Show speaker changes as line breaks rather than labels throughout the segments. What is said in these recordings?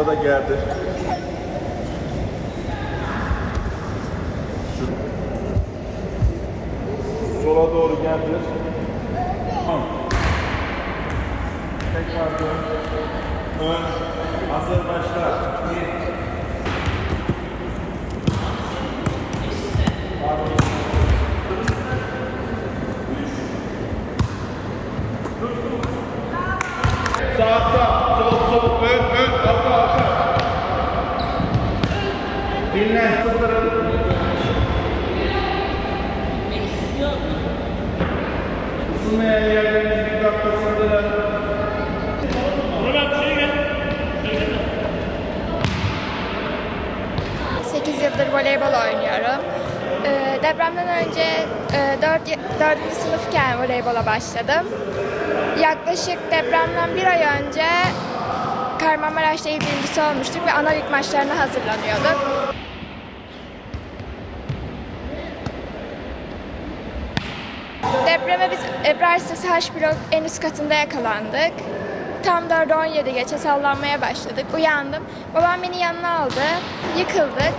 Burada da gerdir. Şu- Sola doğru gerdir. Tamam. Tekrar dön. Ön. Hazır başla. Bir. Isınmayan yerlerinizi bir dakika sınırlar.
Ee, 8 yıldır voleybol oynuyorum. Ee, depremden önce e, 4, 4. sınıfken voleybola başladım. Yaklaşık depremden bir ay önce Kahramanmaraş'ta il birincisi olmuştuk ve ana lig maçlarına hazırlanıyorduk. Depreme biz Ebrar Sitesi H blok en üst katında yakalandık. Tam 4'e 17 geçe sallanmaya başladık. Uyandım. Babam beni yanına aldı. Yıkıldık.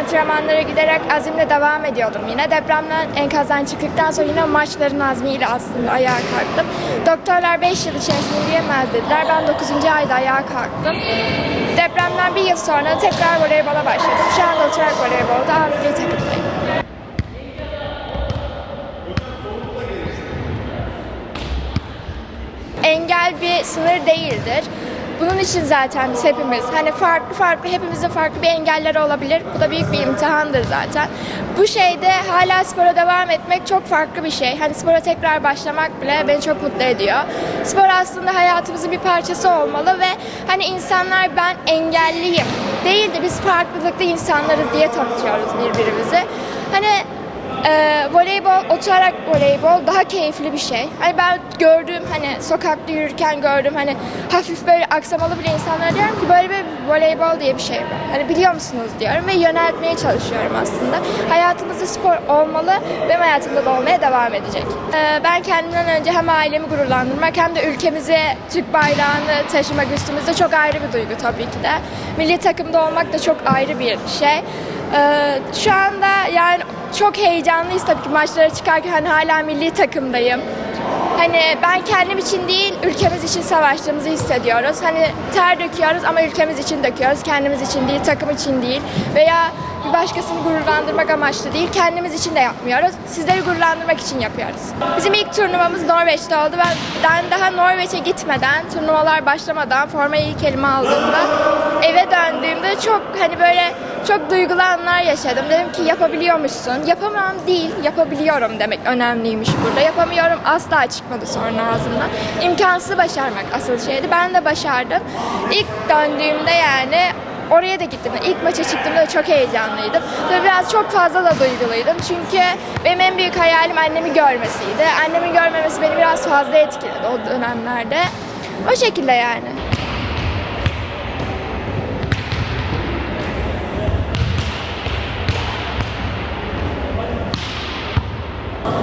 Antrenmanlara giderek azimle devam ediyordum yine. Depremden enkazdan çıktıktan sonra yine maçların azmiyle aslında ayağa kalktım. Doktorlar 5 yıl içerisinde yürüyemez dediler. Ben 9. ayda ayağa kalktım. Depremden bir yıl sonra tekrar voleybola başladım. Şu anda oturarak voleybolda A takımdayım. engel bir sınır değildir. Bunun için zaten biz hepimiz hani farklı farklı hepimizin farklı bir engelleri olabilir. Bu da büyük bir imtihandır zaten. Bu şeyde hala spora devam etmek çok farklı bir şey. Hani spora tekrar başlamak bile beni çok mutlu ediyor. Spor aslında hayatımızın bir parçası olmalı ve hani insanlar ben engelliyim değil de biz farklılıklı insanlarız diye tanıtıyoruz birbirimizi. Hani ee, voleybol, oturarak voleybol daha keyifli bir şey. Hani ben gördüğüm hani sokakta yürürken gördüm hani hafif böyle aksamalı bile insanlara diyorum ki böyle bir voleybol diye bir şey var. Hani biliyor musunuz diyorum ve yöneltmeye çalışıyorum aslında. Hayatımızda spor olmalı ve hayatımda da olmaya devam edecek. Ee, ben kendimden önce hem ailemi gururlandırmak hem de ülkemize Türk bayrağını taşımak üstümüzde çok ayrı bir duygu tabii ki de. Milli takımda olmak da çok ayrı bir şey. Ee, şu anda yani çok heyecanlıyız tabii ki maçlara çıkarken hani hala milli takımdayım. Hani ben kendim için değil, ülkemiz için savaştığımızı hissediyoruz. Hani ter döküyoruz ama ülkemiz için döküyoruz. Kendimiz için değil, takım için değil. Veya bir başkasını gururlandırmak amaçlı değil, kendimiz için de yapmıyoruz. Sizleri gururlandırmak için yapıyoruz. Bizim ilk turnuvamız Norveç'te oldu. Ben, daha Norveç'e gitmeden, turnuvalar başlamadan, formayı ilk elime aldığımda eve döndüğümde çok hani böyle çok duygulu anlar yaşadım. Dedim ki yapabiliyormuşsun. Yapamam değil, yapabiliyorum demek önemliymiş burada. Yapamıyorum asla çıkmadı sonra ağzımdan. İmkansız başarmak asıl şeydi. Ben de başardım. İlk döndüğümde yani oraya da gittim. İlk maça çıktığımda çok heyecanlıydım. Ve biraz çok fazla da duyguluydum. Çünkü benim en büyük hayalim annemi görmesiydi. Annemin görmemesi beni biraz fazla etkiledi o dönemlerde. O şekilde yani.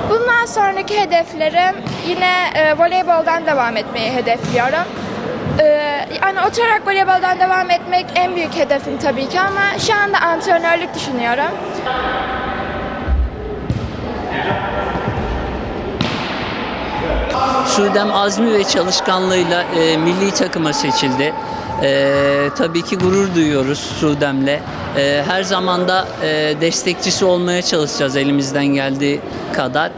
Bundan sonraki hedeflerim yine e, voleyboldan devam etmeyi hedefliyorum. E, yani oturarak voleyboldan devam etmek en büyük hedefim tabii ki ama şu anda antrenörlük düşünüyorum.
Şudem azmi ve çalışkanlığıyla e, milli takıma seçildi. E, tabii ki gurur duyuyoruz Şudem'le. E, her zaman da e, destekçisi olmaya çalışacağız elimizden geldiği kadar.